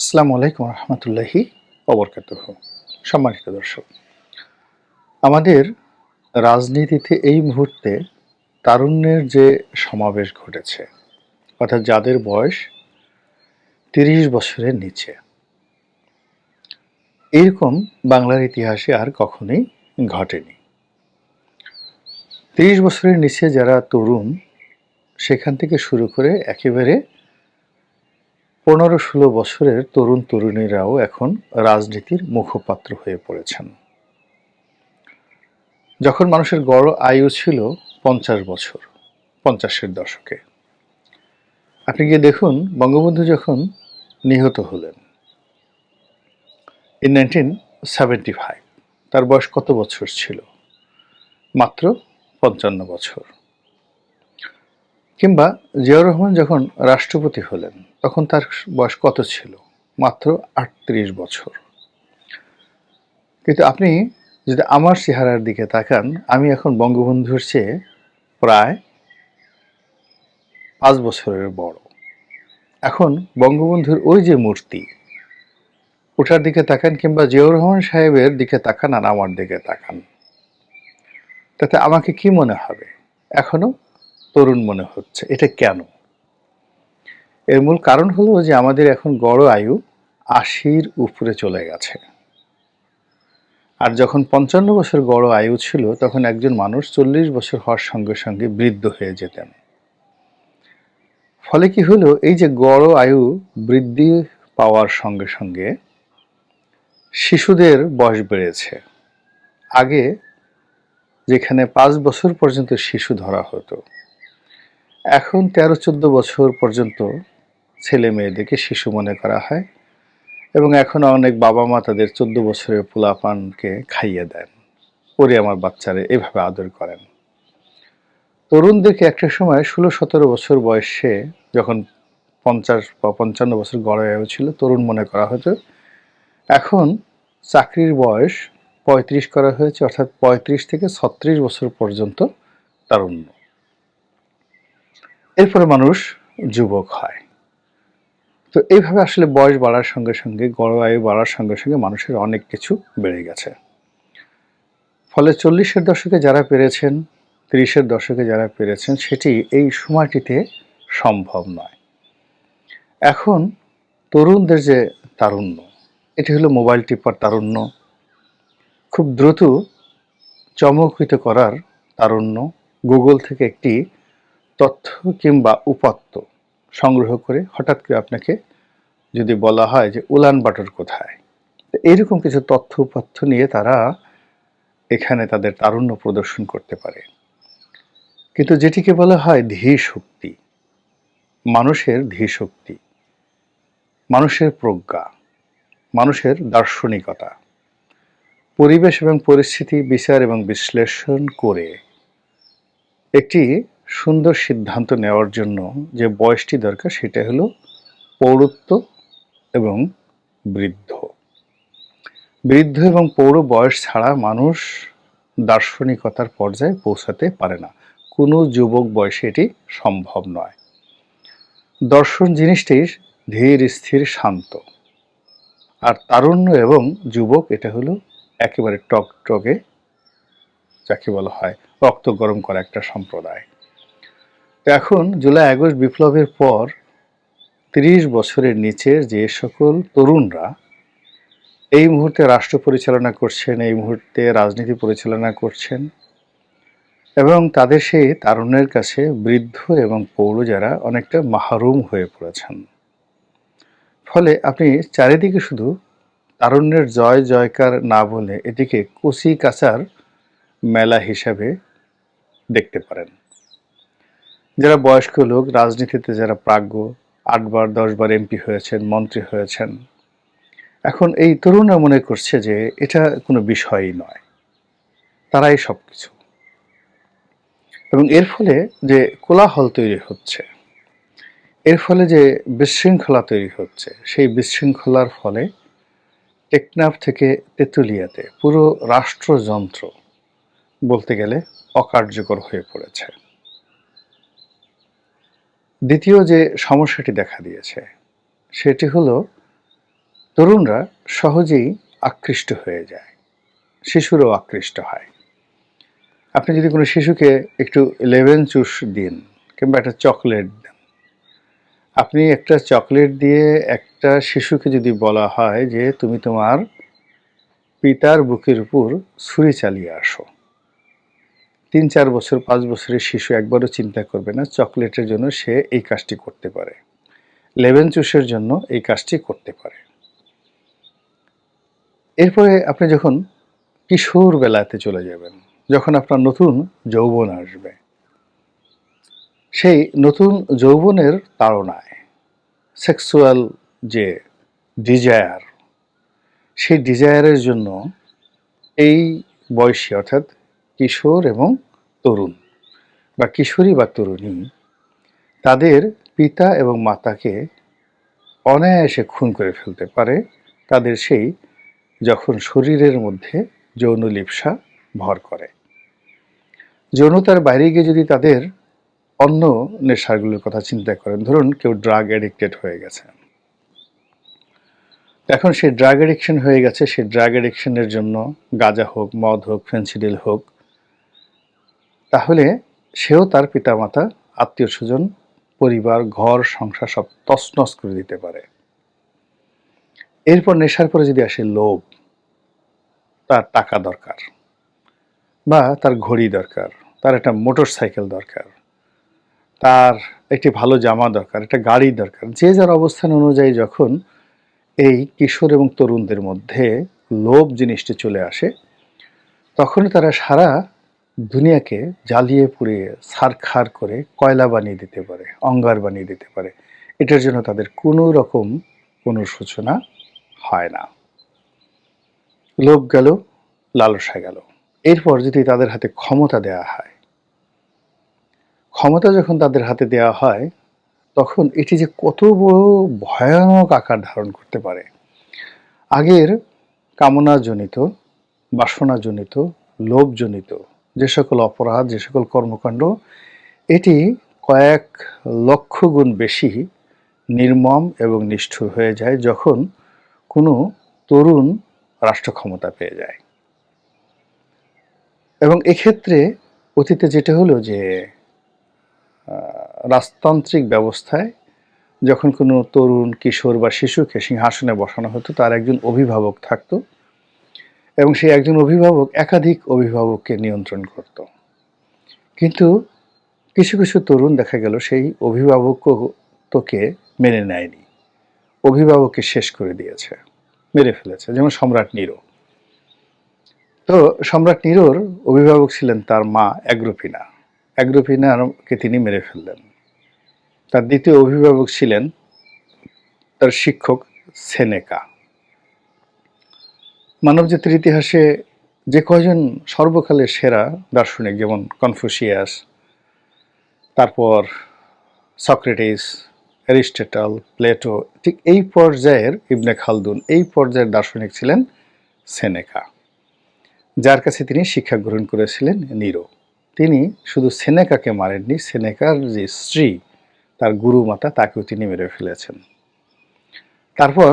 আসসালামু আলাইকুম রহমতুল্লাহি অবরকাতুহ সম্মানিত দর্শক, আমাদের রাজনীতিতে এই মুহূর্তে তারুণ্যের যে সমাবেশ ঘটেছে, অর্থাৎ যাদের বয়স তিরিশ বছরের নিচে, এরকম বাংলার ইতিহাসে আর কখনোই ঘটেনি। তিরিশ বছরের নিচে যারা তরুণ, সেখান থেকে শুরু করে একেবারে পনেরো ষোলো বছরের তরুণ তরুণীরাও এখন রাজনীতির মুখপাত্র হয়ে পড়েছেন। যখন মানুষের গড় আয়ু ছিল পঞ্চাশ বছর, পঞ্চাশের দশকে। আপনি গিয়ে দেখুন, বঙ্গবন্ধু যখন নিহত হলেন ইন নাইনটিন সেভেন্টি ফাইভ তার বয়স কত বছর ছিল? মাত্র পঞ্চান্ন বছর। কিংবা জিয়াউর রহমান যখন রাষ্ট্রপতি হলেন তখন তার বয়স কত ছিল? মাত্র আটত্রিশ বছর। কিন্তু আপনি যদি আমার চেহারার দিকে তাকান, আমি এখন বঙ্গবন্ধুর চেয়ে প্রায় পাঁচ বছরের বড়। এখন বঙ্গবন্ধুর ওই যে মূর্তি, ওটার দিকে তাকান কিংবা জিয়াউর রহমান সাহেবের দিকে তাকান আর আমার দিকে তাকান। তাতে আমাকে কি মনে হবে? এখনও তরুণ মনে হচ্ছে। এটা কেন? এর মূল কারণ হলো যে আমাদের এখন গড় আয়ু আশির উপরে চলে গেছে। আর যখন পঞ্চান্ন বছর গড় আয়ু ছিল, তখন একজন মানুষ চল্লিশ বছর হওয়ার সঙ্গে সঙ্গে বৃদ্ধ হয়ে যেতেন। ফলে কি হলো, এই যে গড় আয়ু বৃদ্ধি পাওয়ার সঙ্গে সঙ্গে শিশুদের বয়স বেড়েছে। আগে যেখানে পাঁচ বছর পর্যন্ত শিশু ধরা হতো, এখন তেরো চোদ্দ বছর পর্যন্ত ছেলে মেয়েদেরকে শিশু মনে করা হয় এবং এখন অনেক বাবা মা তাদের চোদ্দ বছরের পোলাপানকে খাইয়ে দেন। ওরে আমার বাচ্চারে, এভাবে আদর করেন। তরুণদেরকে একটা সময় ষোলো সতেরো বছর বয়সে যখন পঞ্চাশ বা পঞ্চান্ন বছর গড় ছিল তরুণ মনে করা হতো, এখন চাকরির বয়স পঁয়ত্রিশ করা হয়েছে, অর্থাৎ পঁয়ত্রিশ থেকে ছত্রিশ বছর পর্যন্ত তারুণ্য এরপরে মানুষ যুবক হয়। তো এইভাবে আসলে বয়স বাড়ার সঙ্গে সঙ্গে, গড় আয়ু বাড়ার সঙ্গে সঙ্গে মানুষের অনেক কিছু বেড়ে গেছে। ফলে চল্লিশের দশকে যারা পেরেছেন, তিরিশের দশকে যারা পেরেছেন, সেটি এই সময়টিতে সম্ভব নয়। এখন তরুণদের যে তারুণ্য, এটি হলো মোবাইল টিপার তারুণ্য। খুব দ্রুত চমকিত করার তারুণ্য। গুগল থেকে একটি তথ্য কিংবা উপাত্ত সংগ্রহ করে হঠাৎ করে আপনাকে যদি বলা হয় যে উলান বাটর কোথায়? তো এইরকম কিছু তথ্য উপাত্য নিয়ে তারা এখানে তাদের তারুণ্য প্রদর্শন করতে পারে। কিন্তু যেটিকে বলা হয় ধী শক্তি, মানুষের ধী শক্তি, মানুষের প্রজ্ঞা, মানুষের দার্শনিকতা, পরিবেশ এবং পরিস্থিতি বিচার এবং বিশ্লেষণ করে একটি সুন্দর সিদ্ধান্ত নেওয়ার জন্য যে বয়সটি দরকার সেটা হলো পৌরত্ব এবং বৃদ্ধ। বৃদ্ধ এবং পৌর বয়স ছাড়া মানুষ দার্শনিকতার পর্যায়ে পৌঁছাতে পারে না। কোনো যুবক বয়সে এটি সম্ভব নয়। দর্শন জিনিসটি ধীর, স্থির, শান্ত। আর তারুণ্য এবং যুবক এটা হলো একেবারে টক টকে যাকে বলা হয় রক্ত গরম করা একটা সম্প্রদায়। এখন জুলাই আগস্ট বিপ্লবের পর তিরিশ বছরের নিচের যে সকল তরুণরা এই মুহূর্তে রাষ্ট্র পরিচালনা করছেন, এই মুহূর্তে রাজনীতি পরিচালনা করছেন এবং তাদের সেই তারুণ্যের কাছে বৃদ্ধ এবং পৌর যারা অনেকটা মাহরুম হয়ে পড়েছেন। ফলে আপনি চারিদিকে শুধু তারুণ্যের জয়, জয়কার না বলে এটিকে কুচি কাচার মেলা হিসাবে দেখতে পারেন। যারা বয়স্ক লোক, রাজনীতিতে যারা প্রাজ্ঞ, আটবার, দশবার এমপি হয়েছেন, মন্ত্রী হয়েছেন, এখন এই তরুণরা মনে করছে যে এটা কোনো বিষয়ই নয়। তারাই সব কিছু এবং এর ফলে যে কোলাহল তৈরি হচ্ছে, এর ফলে যে বিশৃঙ্খলা তৈরি হচ্ছে, সেই বিশৃঙ্খলার ফলে টেকনাফ থেকে তেঁতুলিয়াতে পুরো রাষ্ট্রযন্ত্র বলতে গেলে অকার্যকর হয়ে পড়েছে। দ্বিতীয় যে সমস্যাটি দেখা দিয়েছে, সেটি হলো তরুণরা সহজেই আকৃষ্ট হয়ে যায়, শিশুরও আকৃষ্ট হয়। আপনি যদি কোনো শিশুকে একটু লেভেন চুষ দিন কিংবা একটা চকলেট দেন, আপনি একটা চকলেট দিয়ে একটা শিশুকে যদি বলা হয় যে, তুমি তোমার পিতার বুকের উপর ছুরি চালিয়ে আসো। তিন চার বছর, পাঁচ বছরের শিশু একবারও চিন্তা করবে না, চকলেটের জন্য সে এই কাজটি করতে পারে। লেভেন চুষের জন্য এই কাজটি করতে পারে। এরপরে আপনি যখন কিশোর বেলাতে চলে যাবেন, যখন আপনার নতুন যৌবন আসবে, সেই নতুন যৌবনের তাড়নায় সেক্সুয়াল যে ডিজায়ার সেই ডিজায়ারের জন্য এই বয়সী, অর্থাৎ কিশোর এবং তরুণ বা কিশোরী বা তরুণী, তাদের পিতা এবং মাতাকে অনায়াসে খুন করে ফেলতে পারে। তাদের সেই যখন শরীরের মধ্যে যৌন লিপ্সা ভর করে। যৌনতার বাইরে গিয়ে যদি তাদের অন্য নেশাগুলোর কথা চিন্তা করেন, ধরুন কেউ ড্রাগ অ্যাডিক্টেড হয়ে গেছে। এখন সে ড্রাগ অ্যাডিকশন হয়ে গেছে সেই ড্রাগ অ্যাডিকশনের জন্য গাঁজা হোক, মদ হোক, ফেন্সিডিল হোক তাহলে সেও তার পিতামাতা আত্মীয় স্বজন পরিবার, ঘর, সংসার সব তছনছ করে দিতে পারে। এরপর নেশার পরে যদি আসে লোভ, তার টাকা দরকার বা তার ঘড়ি দরকার, তার একটা মোটর সাইকেল দরকার, তার একটি ভালো জামা দরকার, একটা গাড়ি দরকার, যে যার অবস্থান অনুযায়ী যখন এই কিশোর এবং তরুণদের মধ্যে লোভ জিনিসটি চলে আসে তখন তারা সারা দুনিয়াকে জ্বালিয়ে পুড়িয়ে সারখার করে কয়লা বানিয়ে দিতে পারে, অঙ্গার বানিয়ে দিতে পারে, এটার জন্য তাদের কোনো রকম কোনো সূচনা হয় না। লোভ গেল, লালসা গেল। এরপর যদি তাদের হাতে ক্ষমতা দেয়া হয়, ক্ষমতা যখন তাদের হাতে দেওয়া হয়, তখন এটি যে কত বড় ভয়ানক আকার ধারণ করতে পারে। আগের কামনাজনিত, বাসনাজনিত, লোভজনিত যে সকল অপরাধ, যে সকল কর্মকাণ্ড, এটি কয়েক লক্ষ গুণ বেশি নির্মম এবং নিষ্ঠুর হয়ে যায় যখন কোনো তরুণ রাষ্ট্র ক্ষমতা পেয়ে যায়। এবং এক্ষেত্রে অতীতে যেটা হলো যে রাজতান্ত্রিক ব্যবস্থায় যখন কোনো তরুণ, কিশোর বা শিশুকে সিংহাসনে বসানো হতো, তার একজন অভিভাবক থাকতো। এবং সেই একজন অভিভাবক, একাধিক অভিভাবককে নিয়ন্ত্রণ করত। কিন্তু কিছু কিছু তরুণ দেখা গেল, সেই অভিভাবক তোকে মেনে নেয়নি। অভিভাবককে শেষ করে দিয়েছে, মেরে ফেলেছে, যেমন সম্রাট নিরো। তো সম্রাট নিরোর অভিভাবক ছিলেন তার মা অ্যাগ্রোপিনা অ্যাগ্রোপিনাকে তিনি মেরে ফেললেন। তার দ্বিতীয় অভিভাবক ছিলেন তার শিক্ষক সেনেকা। মানবজাতির ইতিহাসে যে কয়জন সর্বকালের সেরা দার্শনিক, যেমন কনফুসিয়াস, তারপর সক্রেটিস, অ্যারিস্টেটল, প্লেটো, ঠিক এই পর্যায়ের ইবনে খালদুন, এই পর্যায়ের দার্শনিক ছিলেন সেনেকা, যার কাছে তিনি শিক্ষা গ্রহণ করেছিলেন নিরো। তিনি শুধু সেনেকাকে মারেননি, সেনেকার যে স্ত্রী, তার গুরুমাতা, তাকেও তিনি মেরে ফেলেছেন। তারপর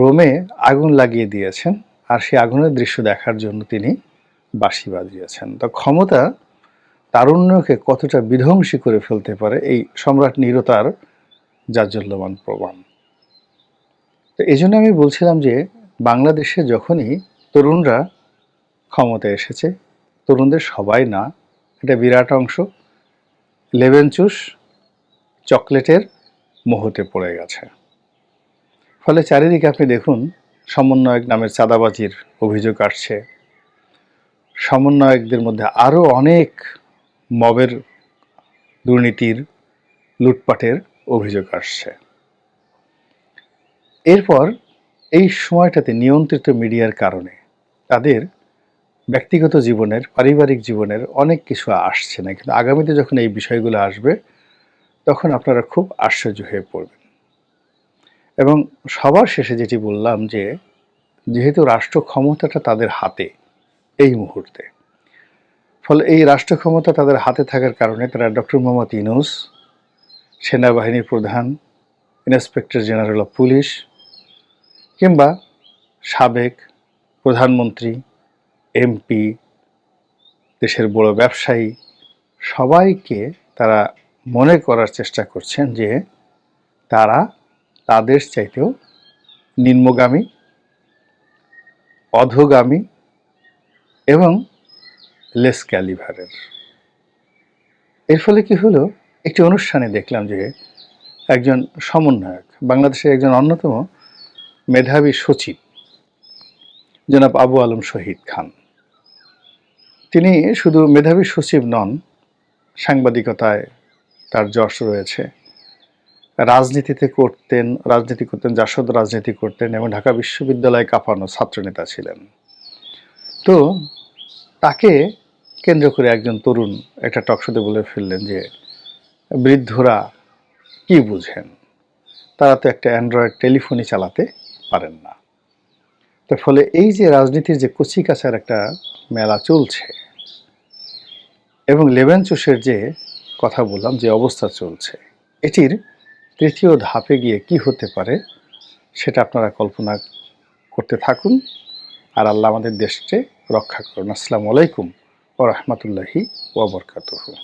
রোমে আগুন লাগিয়ে দিয়েছেন আর সেই আগুনের দৃশ্য দেখার জন্য তিনি বাঁশি বাজিয়েছেন। তো ক্ষমতা তারুণ্যকে কতটা বিধ্বংসী করে ফেলতে পারে এই সম্রাট নিরতার জাজ্জল্যমান প্রমাণ। তো এই জন্য আমি বলছিলাম যে বাংলাদেশে যখনই তরুণরা ক্ষমতায় এসেছে, তরুণদের সবাই না, এটা বিরাট অংশ লেবেন চুষ চকলেটের মোহতে পড়ে গেছে। ফলে চারিদিকে আপনি দেখুন সমন্বয়ক নামের চাঁদাবাজির অভিযোগ আসছে। সমন্বয়কদের মধ্যে আরও অনেক মবের দুর্নীতির লুটপাটের অভিযোগ আসছে। এরপর এই সময়টাতে নিয়ন্ত্রিত মিডিয়ার কারণে তাদের ব্যক্তিগত জীবনের, পারিবারিক জীবনের অনেক কিছু আসছে না। কিন্তু আগামীতে যখন এই বিষয়গুলো আসবে, তখন আপনারা খুব আশ্চর্য হয়ে পড়বেন। এবং সবার শেষে যেটি বললাম যে, যেহেতু রাষ্ট্র ক্ষমতাটা তাদের হাতে এই মুহূর্তে, ফলে এই রাষ্ট্র ক্ষমতা তাদের হাতে থাকার কারণে তারা ডক্টর মোহাম্মদ ইনুস সেনাবাহিনীর প্রধান, ইন্সপেক্টর জেনারেল অফ পুলিশ, কিংবা সাবেক প্রধানমন্ত্রী, এমপি, দেশের বড় ব্যবসায়ী, সবাইকে তারা মনে করার চেষ্টা করছেন যে তারা তাদের চাইতেও নিম্নগামী, অধোগামী এবং লেস ক্যালিভারের এর ফলে কি হলো? একটি অনুষ্ঠানে দেখলাম যে একজন সমন্বয়ক, বাংলাদেশের একজন অন্যতম মেধাবী সচিব, জনাব আবু আলম শহীদ খান। তিনি শুধু মেধাবী সচিব নন, সাংবাদিকতায় তার যশ রয়েছে। রাজনীতিতে করতেন, রাজনীতি করতেন, জাসদ রাজনীতি করতেন এবং ঢাকা বিশ্ববিদ্যালয়ে কাঁপানো ছাত্রনেতা ছিলেন। তো তাকে কেন্দ্র করে একজন তরুণ একটা টকশোতে বলে ফেললেন যে, বৃদ্ধরা কি বুঝেন? তারা তো একটা অ্যান্ড্রয়েড টেলিফোনই চালাতে পারেন না। তার ফলে এই যে রাজনীতির যে কচিকাচার একটা মেলা চলছে এবং লেবেন চুষের যে কথা বললাম, যে অবস্থা চলছে, এটির তৃতীয় ধাপে গিয়ে কি হতে পারে সেটা আপনারা কল্পনা করতে থাকুন। আর আল্লাহ আমাদের দেশকে রক্ষা করুন। আসসালামু আলাইকুম ও রহমতুল্লাহি ওবরকাতুহু